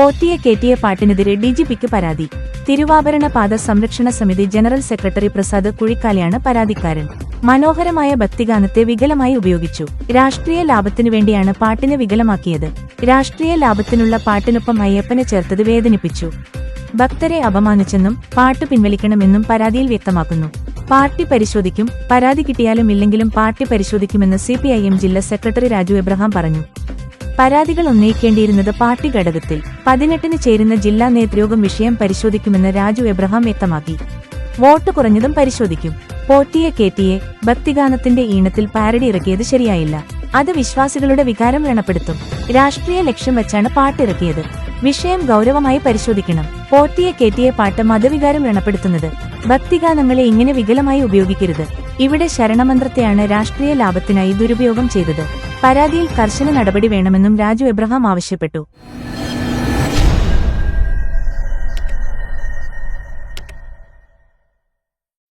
പോറ്റിയെ കെട്ടിയ പാട്ടിനെതിരെ ഡിജിപിക്ക് പരാതി. തിരുവാഭരണ പാത സംരക്ഷണ സമിതി ജനറൽ സെക്രട്ടറി പ്രസാദ് കുഴിക്കാലയാണ് പരാതിക്കാരൻ. മനോഹരമായ ഭക്തിഗാനത്തെ വികലമായി ഉപയോഗിച്ചു. രാഷ്ട്രീയ ലാഭത്തിനു വേണ്ടിയാണ് പാട്ടിനെ വികലമാക്കിയത്. രാഷ്ട്രീയ ലാഭത്തിനുള്ള പാട്ടിനൊപ്പം അയ്യപ്പനെ ചേർത്തത് വേദനിപ്പിച്ചു. ഭക്തരെ അപമാനിച്ചെന്നും പാട്ട് പിൻവലിക്കണമെന്നും പരാതിയിൽ വ്യക്തമാക്കുന്നു. പാർട്ടി പരിശോധിക്കും പരാതി കിട്ടിയാലും ഇല്ലെങ്കിലും പാർട്ടി പരിശോധിക്കുമെന്ന് സിപിഐഎം ജില്ലാ സെക്രട്ടറി രാജു എബ്രഹാം പറഞ്ഞു. പരാതികൾ ഉന്നയിക്കേണ്ടിയിരുന്നത് പാർട്ടി ഘടകത്തിൽ. പതിനെട്ടിന് ചേരുന്ന ജില്ലാ നേതൃയോഗം വിഷയം പരിശോധിക്കുമെന്ന് രാജു എബ്രഹാം വ്യക്തമാക്കി. വോട്ട് കുറഞ്ഞതും പരിശോധിക്കും. പോറ്റിയെ കേറ്റിയെ ഭക്തിഗാനത്തിന്റെ ഈണത്തിൽ പാരഡി ഇറക്കിയത് ശരിയായില്ല. അത് വിശ്വാസികളുടെ വികാരം വ്രണപ്പെടുത്തും. രാഷ്ട്രീയ ലക്ഷ്യം വെച്ചാണ് പാട്ടിറക്കിയത് വിഷയം ഗൗരവമായി പരിശോധിക്കണം. പോറ്റിയെ കേറ്റിയെ പാട്ട് മതവികാരം വ്രണപ്പെടുത്തുന്നത്. ഭക്തിഗാനങ്ങളെ ഇങ്ങനെ വികലമായി ഉപയോഗിക്കരുത്. ഇവിടെ ശരണമന്ത്രത്തെയാണ് രാഷ്ട്രീയ ലാഭത്തിനായി ദുരുപയോഗം ചെയ്തത്. പരാതിയിൽ കർശന നടപടി വേണമെന്നും രാജു എബ്രഹാം ആവശ്യപ്പെട്ടു